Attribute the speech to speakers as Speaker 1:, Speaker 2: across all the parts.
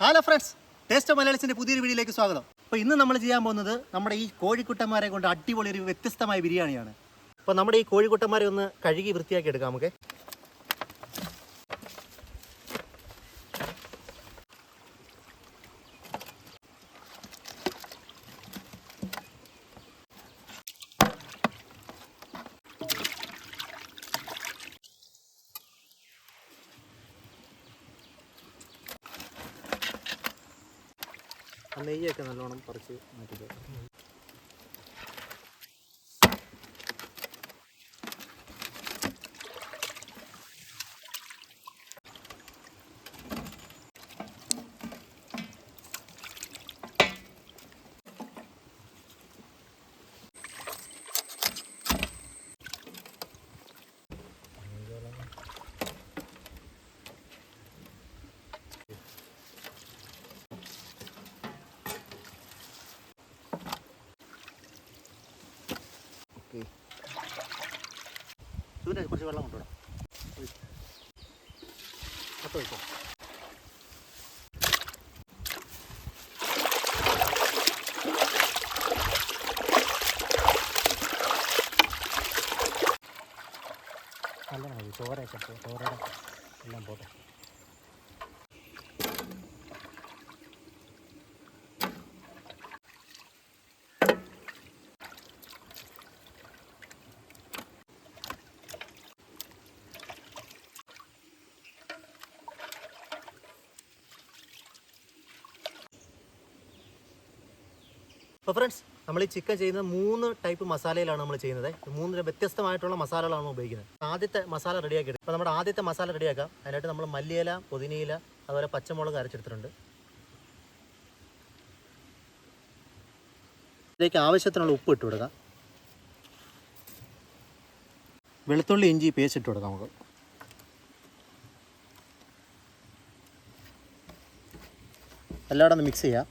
Speaker 1: Hello friends taste of മലയാളത്തിന്റെ പുതിയൊരു വീഡിയോയിലേക്ക് സ്വാഗതം. അപ്പോൾ ഇന്ന് നമ്മൾ ചെയ്യാൻ പോകുന്നത് നമ്മുടെ ഈ കോഴിക്കുട്ടന്മാരെ കൊണ്ട് അടിപൊളി ഒരു വ്യത്യസ്തമായ ബിരിയാണിയാണ്. അപ്പോൾ നമ്മുടെ ഈ കോഴിക്കുട്ടന്മാരെ ഒന്ന് കഴുകി വൃത്തിയാക്കി എടുക്കാം നമുക്ക് ആ നെയ്യൊക്കെ നല്ലോണം സൂര്യ കുറച്ച് വെള്ളം കൊണ്ടുവിടാം. പത്ത് വയ്ക്കോ നല്ല മതി ചോറയൊക്കെ ചോറയുടെ എല്ലാം പോട്ടെ. അപ്പോൾ ഫ്രണ്ട്സ് നമ്മൾ ഈ ചിക്കൻ ചെയ്യുന്നത് മൂന്ന് ടൈപ്പ് മസാലയിലാണ് നമ്മൾ ചെയ്യുന്നത്. മൂന്ന് വ്യത്യസ്തമായിട്ടുള്ള മസാലകളാണ് ഉപയോഗിക്കുന്നത്. ആദ്യത്തെ മസാല റെഡിയാക്കി എടുക്കും. അപ്പോൾ നമ്മുടെ ആദ്യത്തെ മസാല റെഡിയാക്കാം അതിനായിട്ട് നമ്മൾ മല്ലിയില പുതിനയില അതുപോലെ പച്ചമുളക് അരച്ചെടുത്തിട്ടുണ്ട്. ഇതിലേക്ക് ആവശ്യത്തിനുള്ള ഉപ്പ് ഇട്ട് കൊടുക്കാം. വെളുത്തുള്ളി ഇഞ്ചി പേസ്റ്റ് ഇട്ട് കൊടുക്കാം നമുക്ക്. എല്ലായിടും മിക്സ് ചെയ്യാം.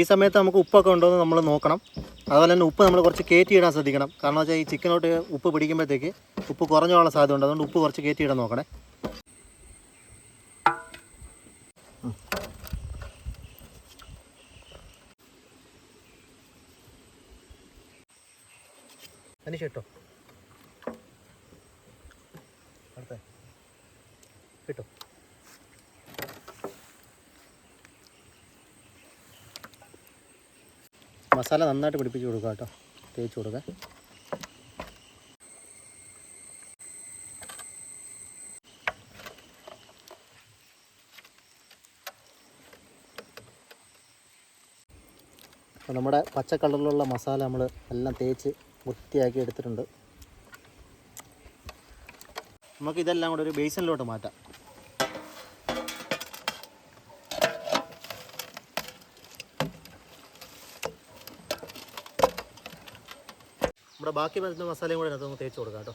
Speaker 1: ഈ സമയത്ത് നമുക്ക് ഉപ്പൊക്കെ ഉണ്ടോ എന്ന് നമ്മൾ നോക്കണം. അതുപോലെ തന്നെ ഉപ്പ് നമ്മൾ കുറച്ച് കയറ്റി ഇടാൻ ശ്രദ്ധിക്കണം. കാരണം വെച്ചാൽ ഈ ചിക്കനോട്ട് ഉപ്പ് പിടിക്കുമ്പോഴത്തേക്ക് ഉപ്പ് കുറഞ്ഞോളാൻ സാധ്യത ഉണ്ട് അതുകൊണ്ട് ഉപ്പ് കുറച്ച് കയറ്റി ഇടാൻ നോക്കണേ. അതിന് അനീഷ് ഇട്ടോ അടുത്ത കിട്ടോ മസാല നന്നായിട്ട് പിടിപ്പിച്ച് കൊടുക്കുക കേട്ടോ. തേച്ച് കൊടുക്കുക അപ്പോൾ നമ്മുടെ പച്ച കളറിലുള്ള മസാല നമ്മൾ എല്ലാം തേച്ച് വൃത്തിയാക്കി എടുത്തിട്ടുണ്ട്. നമുക്കിതെല്ലാം കൂടെ ഒരു ബേസിനിലോട്ട് മാറ്റാം. നമ്മുടെ ബാക്കി വരുന്ന മസാലയും കൂടെ അതിനകത്ത് തേച്ച് കൊടുക്കാം കേട്ടോ.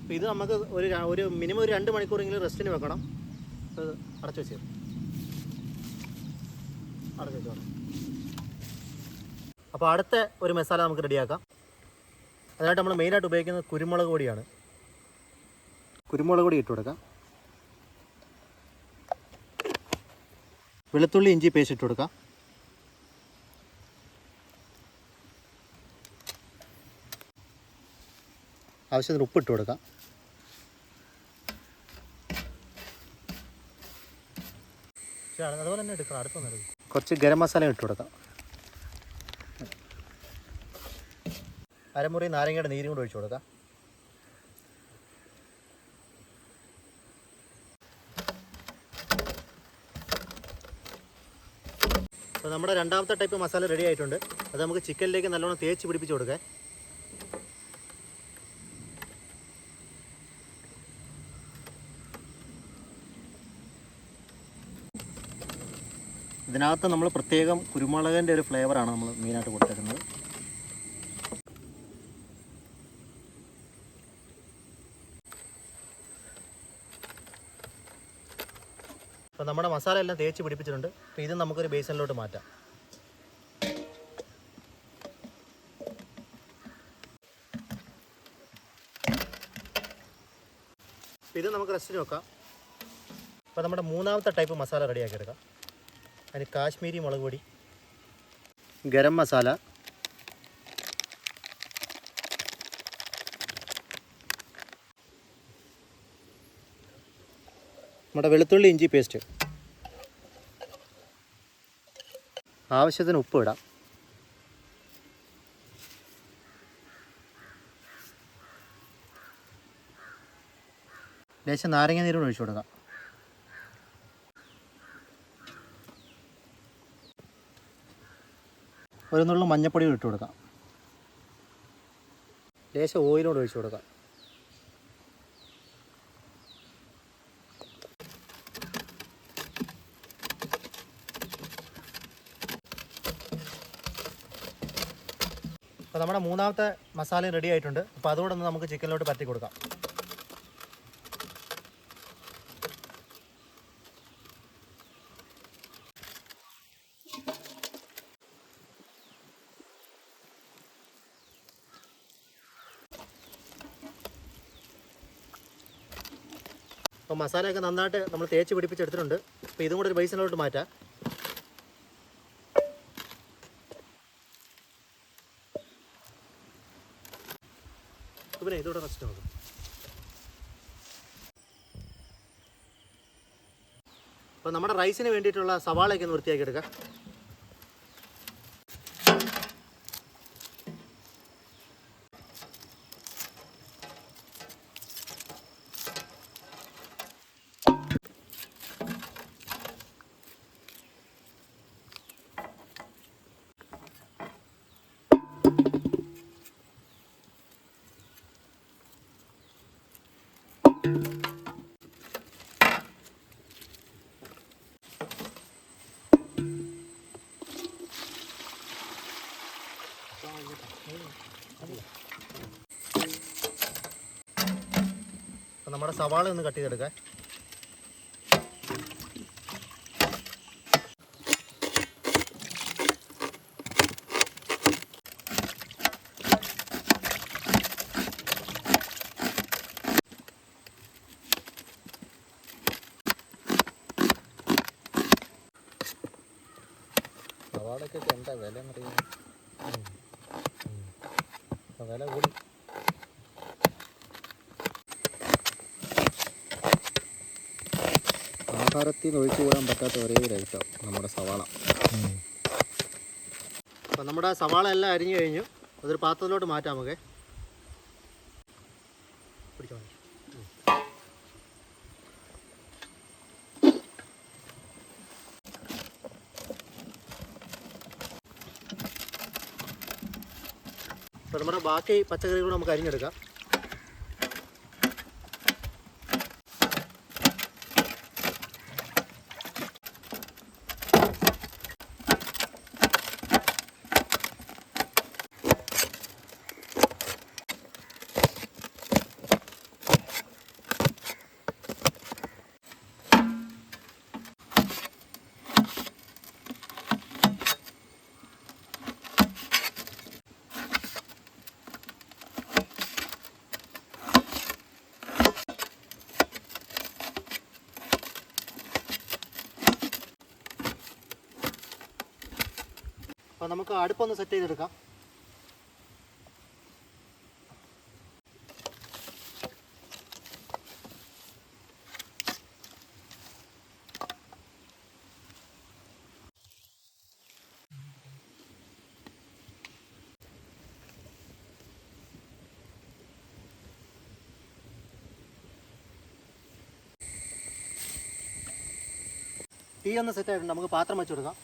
Speaker 1: അപ്പോൾ ഇത് നമുക്ക് ഒരു ഒരു മിനിമം ഒരു രണ്ട് മണിക്കൂറെങ്കിലും റെസ്റ്റിന് വെക്കണം. അത് അടച്ചു വെച്ചു അടച്ചു വെച്ചോളാം അപ്പോൾ അടുത്ത ഒരു മസാല നമുക്ക് റെഡിയാക്കാം. അതിനായിട്ട് നമ്മൾ മെയിനായിട്ട് ഉപയോഗിക്കുന്നത് കുരുമുളക് പൊടിയാണ്. കുരുമുളക് പൊടി ഇട്ട് കൊടുക്കാം. വെളുത്തുള്ളി ഇഞ്ചി പേസ്റ്റ് ഇട്ട് കൊടുക്കാം. ആവശ്യത്തിന് ഉപ്പ് ഇട്ട് കൊടുക്കാം അതുപോലെ തന്നെ എടുക്കണം അടുത്തൊന്നും എടുക്കും കുറച്ച് ഗരം മസാല ഇട്ട് കൊടുക്കാം. അരമുറി നാരങ്ങയുടെ നീരും കൂടെ ഒഴിച്ചു കൊടുക്കാം. നമ്മുടെ രണ്ടാമത്തെ ടൈപ്പ് മസാല റെഡി ആയിട്ടുണ്ട്. അത് നമുക്ക് ചിക്കനിലേക്ക് നല്ലോണം തേച്ച് പിടിപ്പിച്ച് കൊടുക്കാം. ഇതിനകത്ത് നമ്മൾ പ്രത്യേകം കുരുമുളകിന്റെ ഒരു ഫ്ലേവറാണ് നമ്മൾ മെയിനായിട്ട് കൊടുത്തേക്കുന്നത്. അപ്പോൾ നമ്മുടെ മസാല എല്ലാം തേച്ച് പിടിപ്പിച്ചിട്ടുണ്ട്. അപ്പോൾ ഇത് നമുക്കൊരു ബേസിനിലോട്ട് മാറ്റാം. ഇത് നമുക്ക് റെസ്റ്റിന് വെക്കാം. അപ്പോൾ നമ്മുടെ മൂന്നാമത്തെ ടൈപ്പ് മസാല റെഡിയാക്കി എടുക്കാം. അതിന് കാശ്മീരി മുളക് പൊടി ഗരം മസാല നമ്മുടെ വെളുത്തുള്ളി ഇഞ്ചി പേസ്റ്റ് ആവശ്യത്തിന് ഉപ്പ് ഇടാം. ലേശം നാരങ്ങ നീരും ഒഴിച്ചു കൊടുക്കാം. ഒരു നുള്ളു മഞ്ഞപ്പൊടി ഇട്ട് കൊടുക്കാം. ലേശം ഓയിലോട് ഒഴിച്ചു കൊടുക്കാം. അപ്പോൾ നമ്മുടെ മൂന്നാമത്തെ മസാല റെഡി ആയിട്ടുണ്ട്. അപ്പോൾ അതുകൂടെ ഒന്ന് നമുക്ക് ചിക്കനിലോട്ട് പറ്റി കൊടുക്കാം. അപ്പോൾ മസാലയൊക്കെ നന്നായിട്ട് നമ്മൾ തേച്ച് പിടിപ്പിച്ചെടുത്തിട്ടുണ്ട്. അപ്പോൾ ഇതും കൂടെ ഒരു ബേസിലോട്ട് മാറ്റാം. പിന്നെ ഇതോടെ റെസ്റ്റ് നോക്കും. അപ്പോൾ നമ്മുടെ റൈസിന് വേണ്ടിയിട്ടുള്ള സവാളയൊക്കെ ഒന്ന് വൃത്തിയാക്കി എടുക്കാം. നമ്മുടെ സവാള ഒന്ന് കട്ട് ചെയ്തെടുക്കാൻ
Speaker 2: സവാളക്കൊക്കെ എന്താ വില എന്നറിയാം
Speaker 1: വില കൂടി.
Speaker 2: ആഹാരത്തിൽ നിന്ന് ഒഴിച്ചുകൂടാൻ പറ്റാത്ത ഒരേ ഒരു ഐറ്റം നമ്മുടെ സവാള.
Speaker 1: അപ്പം നമ്മുടെ സവാള എല്ലാം അരിഞ്ഞു കഴിഞ്ഞു. അതൊരു പാത്രത്തിലോട്ട് മാറ്റാം നമുക്ക്. പിടിച്ചോ? നമ്മുടെ ബാക്കി പച്ചക്കറികൾ നമുക്ക് അരിഞ്ഞെടുക്കാം. അപ്പോൾ നമുക്ക് അടുപ്പൊന്ന് സെറ്റ് ചെയ്തെടുക്കാം. തീ ഒന്ന് സെറ്റ് ആയിട്ടുണ്ട്. നമുക്ക് പാത്രം വെച്ച് കൊടുക്കാം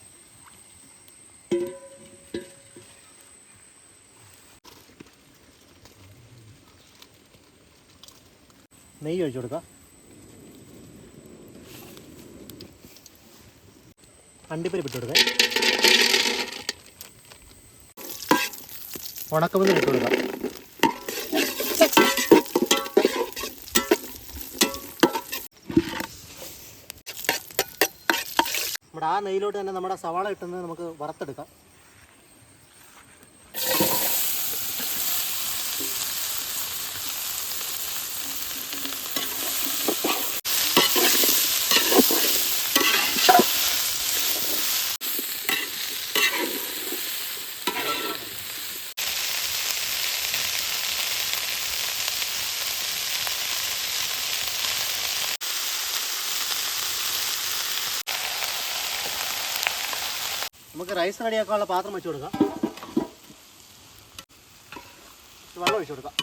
Speaker 1: നെയ്യ് ഒഴിച്ചു കൊടുക്കുക അണ്ടിപ്പരിപ്പ് ഇട്ട് കൊടുക്കുക ഉണക്കമുന്തിരി ഇട്ട് കൊടുക്കുക നമ്മുടെ ആ നെയ്യിലോട്ട് തന്നെ നമ്മുടെ സവാള ഇട്ടുന്നത് നമുക്ക് വറുത്തെടുക്കാം. നമുക്ക് റൈസ് റെഡിയാക്കാനുള്ള പാത്രം വെച്ച് കൊടുക്കാം. വെള്ളം ഒഴിച്ചു കൊടുക്കാം.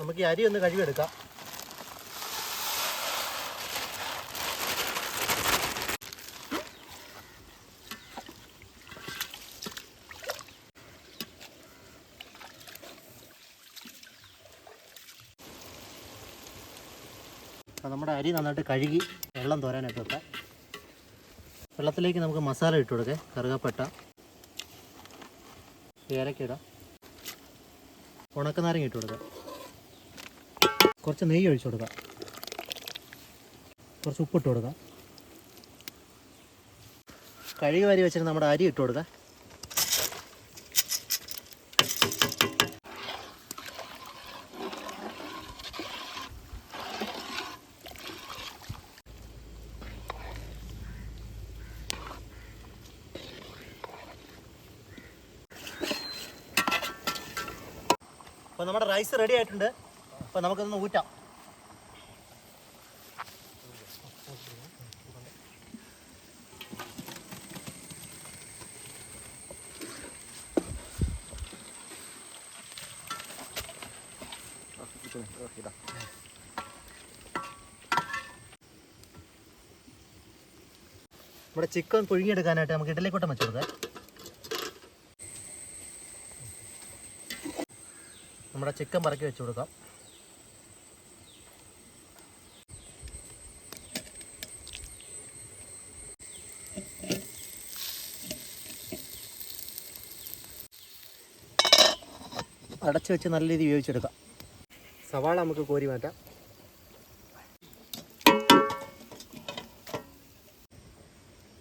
Speaker 1: നമുക്ക് ഈ അരി ഒന്ന് കഴുകിയെടുക്കാം. നമ്മുടെ അരി നന്നായിട്ട് കഴുകി വെള്ളം തോരാനായിട്ട് വെക്കാം. വെള്ളത്തിലേക്ക് നമുക്ക് മസാല ഇട്ട് കൊടുക്കാം. കറുകപ്പട്ട ഏലക്കിടാം ഉണക്കനാരങ്ങ ഇട്ട് കൊടുക്കാം. കുറച്ച് നെയ്യ് ഒഴിച്ചു കൊടുക്കാം. കുറച്ച് ഉപ്പിട്ട് കൊടുക്കാം. കഴുകി വരി വെച്ചിട്ട് നമ്മുടെ അരി ഇട്ട് കൊടുക്കാം. റെഡി ആയിട്ടുണ്ട്. അപ്പോൾ നമുക്കൊന്ന് ഊറ്റാം. നമ്മുടെ ചിക്കൻ പുഴുങ്ങിയെടുക്കാനായിട്ട് നമുക്ക് ഇഡലിക്കോട്ടം വെച്ചു കൊടുക്കാം. നമ്മുടെ ചിക്കൻ പറക്കി വെച്ച് കൊടുക്കാം. അടച്ച് വെച്ച് നല്ല രീതിയിൽ വേവിച്ചെടുക്കാം. സവാള നമുക്ക് കോരി മാറ്റാം.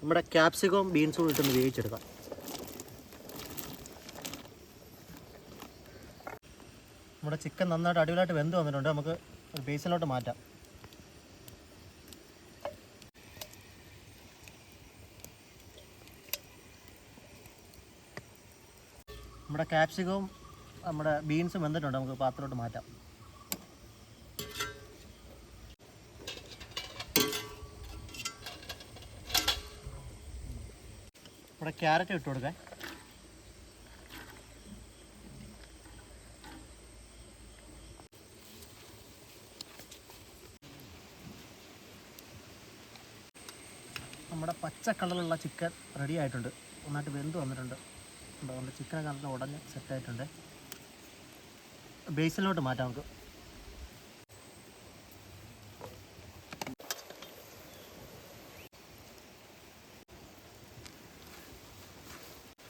Speaker 1: നമ്മുടെ ക്യാപ്സിക്കവും ബീൻസും ഇട്ടൊന്ന് വേവിച്ചെടുക്കാം. നമ്മുടെ ചിക്കൻ നന്നായിട്ട് അടിപൊളിയായിട്ട് വെന്ത് വന്നിട്ടുണ്ട്. നമുക്ക് ഒരു ബേസിലോട്ട് മാറ്റാം. നമ്മുടെ ക്യാപ്സിക്കവും നമ്മുടെ ബീൻസും വെന്തിട്ടുണ്ട്. നമുക്ക് പാത്രത്തിലോട്ട് മാറ്റാം. നമ്മുടെ ക്യാരറ്റ് ഇട്ട് കൊടുക്കാം. നമ്മുടെ പച്ച കളറിലുള്ള ചിക്കൻ റെഡി ആയിട്ടുണ്ട്. നന്നായിട്ട് വെന്ത് വന്നിട്ടുണ്ട്. ഉണ്ടോ നമ്മുടെ ചിക്കനൊക്കെ നല്ല ഉടഞ്ഞ് സെറ്റായിട്ടുണ്ട് ബേസിലോട്ട് മാറ്റാം നമുക്ക്.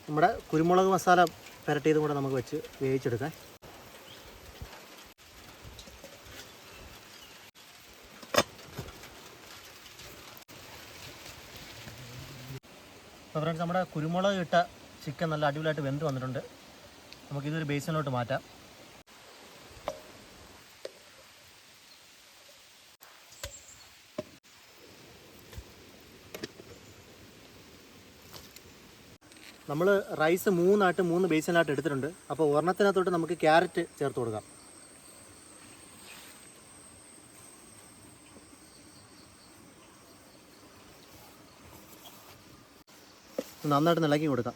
Speaker 1: നമ്മുടെ കുരുമുളക് മസാല പുരട്ടിയതും കൂടെ നമുക്ക് വെച്ച് വേവിച്ചെടുക്കാം. അപ്പോൾ ഫ്രണ്ട്സ് നമ്മുടെ കുരുമുളക് ഇട്ട ചിക്കൻ നല്ല അടിപൊളിയായിട്ട് വെന്ത് വന്നിട്ടുണ്ട്. നമുക്കിതൊരു ബേസിനോട്ട് മാറ്റാം. നമ്മൾ റൈസ് മൂന്നായിട്ട് മൂന്ന് ബേസിനായിട്ട് എടുത്തിട്ടുണ്ട്. അപ്പോൾ ഒരെണ്ണത്തിനകത്തോട്ട് നമുക്ക് ക്യാരറ്റ് ചേർത്ത് കൊടുക്കാം. നന്നായിട്ട് ഇളക്കി കൊടുക്കാം.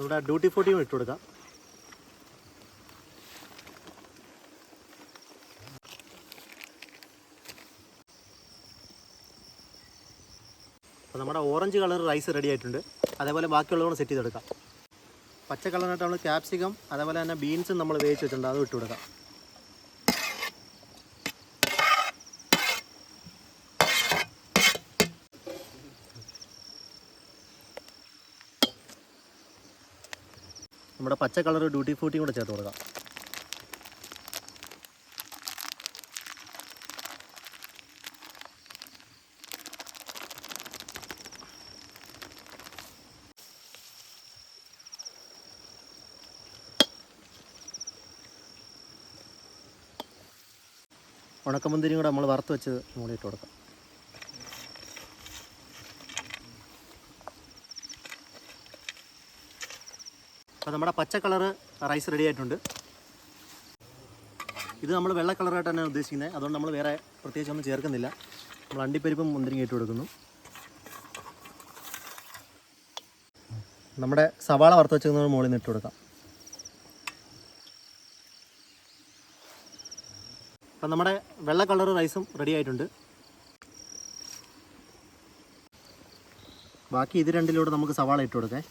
Speaker 1: ഇവിടെ ഡ്യൂട്ടി ഫോട്ടിയും ഇട്ട് കൊടുക്കാം. അപ്പോൾ നമ്മുടെ ഓറഞ്ച് കളർ റൈസ് റെഡി ആയിട്ടുണ്ട്. അതേപോലെ ബാക്കിയുള്ളതും സെറ്റ് ചെയ്തെടുക്കാം. പച്ച കളറിനായിട്ട് നമ്മൾ ക്യാപ്സിക്കം അതേപോലെ തന്നെ ബീൻസും നമ്മൾ വേവിച്ച് വെച്ചിട്ടുണ്ട്. അതും ഇട്ട് കൊടുക്കാം. നമ്മുടെ പച്ച കളർ ഡ്യൂട്ടി ഫ്രൂട്ടിയും കൂടെ ചേർത്ത് കൊടുക്കാം. ഉണക്കമുന്തിരിയും കൂടെ നമ്മൾ വറുത്ത് വെച്ച് മൂടിയിട്ട് കൊടുക്കാം. അപ്പോൾ നമ്മുടെ പച്ച കളർ റൈസ് റെഡി ആയിട്ടുണ്ട്. ഇത് നമ്മൾ വെള്ള കളറായിട്ട് തന്നെ ഉദ്ദേശിക്കുന്നത്. അതുകൊണ്ട് നമ്മൾ വേറെ പ്രത്യേകിച്ച് ഒന്നും ചേർക്കുന്നില്ല. നമ്മൾ അണ്ടിപ്പരിപ്പും മുന്തിരിങ്ങ ഇട്ട് കൊടുക്കുന്നു. നമ്മുടെ സവാള വറുത്ത് വെച്ചിരുന്ന മുകളിൽ നിന്ന് കൊടുക്കാം. അപ്പം നമ്മുടെ വെള്ള കളർ റൈസും റെഡി ആയിട്ടുണ്ട്. ബാക്കി ഇത് രണ്ടിലൂടെ നമുക്ക് സവാള ഇട്ട് കൊടുക്കാം.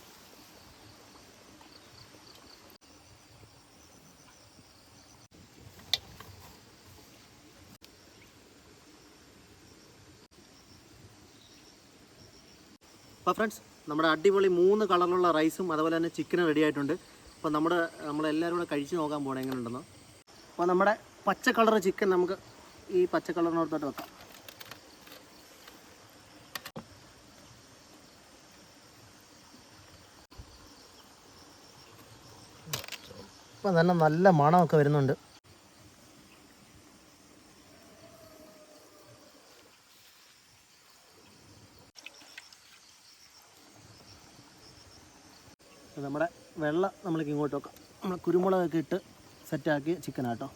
Speaker 1: അപ്പോൾ ഫ്രണ്ട്സ് നമ്മുടെ അടിപൊളി മൂന്ന് കളറിലുള്ള റൈസും അതുപോലെ തന്നെ ചിക്കനും റെഡി ആയിട്ടുണ്ട്. അപ്പോൾ നമ്മുടെ നമ്മളെല്ലാവരും കൂടെ കഴിച്ച് നോക്കാൻ പോകണം എങ്ങനെ ഉണ്ടെന്ന് അപ്പോൾ നമ്മുടെ പച്ച കളർ ചിക്കൻ നമുക്ക് ഈ പച്ച കളറിനോടത്തോട്ട് വെക്കാം. ഇപ്പം തന്നെ നല്ല മണമൊക്കെ വരുന്നുണ്ട്. നമ്മുടെ വെള്ളം നമ്മൾക്ക് ഇങ്ങോട്ട് വെക്കാം. നമ്മൾ കുരുമുളകൊക്കെ ഇട്ട് സെറ്റാക്കി ചിക്കനാട്ടോ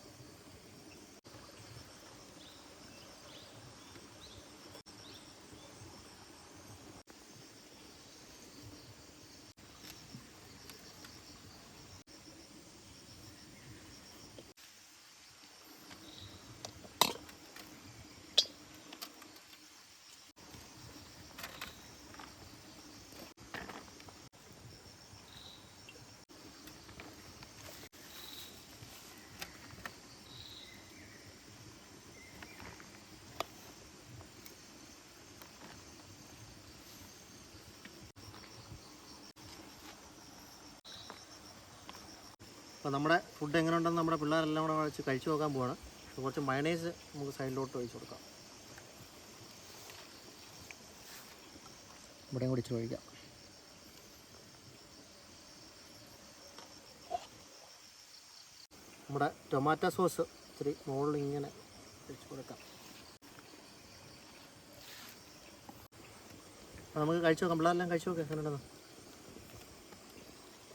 Speaker 1: അപ്പോൾ നമ്മുടെ ഫുഡ് എങ്ങനെ ഉണ്ടെന്ന് നമ്മുടെ പിള്ളേരെല്ലാം കൂടെ വെച്ച് കഴിച്ചു നോക്കാൻ പോവാണ്. കുറച്ച് മയണൈസ് നമുക്ക് സൈഡിലോട്ട് ഒഴിച്ചു കൊടുക്കാം. ഇവിടെയും കൂടി ഒഴിക്കാം. നമ്മുടെ ടൊമാറ്റോ സോസ് ഇത്തിരി മുകളിൽ ഇങ്ങനെ ഒഴിച്ചു കൊടുക്കാം. നമുക്ക് കഴിച്ചു നോക്കാം. പിള്ളേരെല്ലാം കഴിച്ചു നോക്കാം എങ്ങനെ ഉണ്ടെന്ന്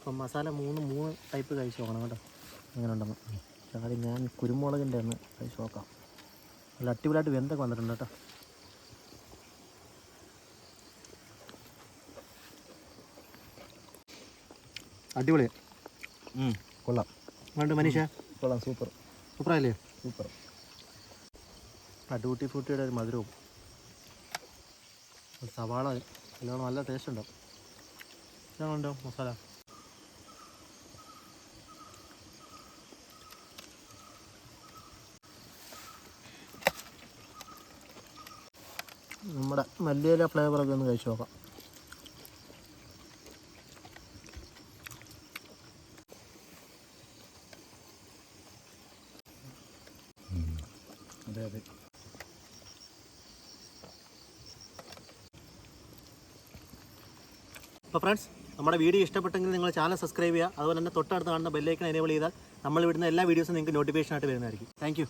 Speaker 1: അപ്പം മസാല മൂന്ന് മൂന്ന് ടൈപ്പ് കഴിച്ച് നോക്കണം കേട്ടോ. അങ്ങനെ ഉണ്ടെന്ന് ആദ്യം ഞാൻ കുരുമുളകിന്റെ ഒന്ന് കഴിച്ച് നോക്കാം. നല്ല അടിപൊളിയായിട്ട് വെന്തൊക്കെ വന്നിട്ടുണ്ട് കേട്ടോ. അടിപൊളി. കൊള്ളാം. വേണ്ട മനീഷ?
Speaker 2: കൊള്ളാം സൂപ്പർ.
Speaker 1: സൂപ്പറായില്ലേ?
Speaker 2: സൂപ്പർ.
Speaker 1: ആ ഡ്യൂട്ടി ഫ്രൂട്ടിയുടെ ഒരു മധുരവും. സവാള എല്ലാം നല്ല ടേസ്റ്റ് ഉണ്ടാവും. ഉണ്ടോ മസാല? നമ്മുടെ മല്ലിയില ഫ്ലേവറൊക്കെ ഒന്ന് കഴിച്ചു നോക്കാം.
Speaker 2: അതെ അതെ.
Speaker 1: അപ്പോൾ ഫ്രണ്ട്സ് നമ്മുടെ വീഡിയോ ഇഷ്ടപ്പെട്ടെങ്കിൽ നിങ്ങൾ ചാനൽ സബ്സ്ക്രൈബ് ചെയ്യുക. അതുപോലെ തന്നെ തൊട്ടടുത്ത് കാണുന്ന ബെല്ലൈക്കൺ എനേബിൾ ചെയ്താൽ നമ്മൾ വിടുന്ന എല്ലാ വീഡിയോസും നിങ്ങൾക്ക് നോട്ടിഫിക്കേഷൻ ആയിട്ട് വരുന്നതായിരിക്കും. താങ്ക്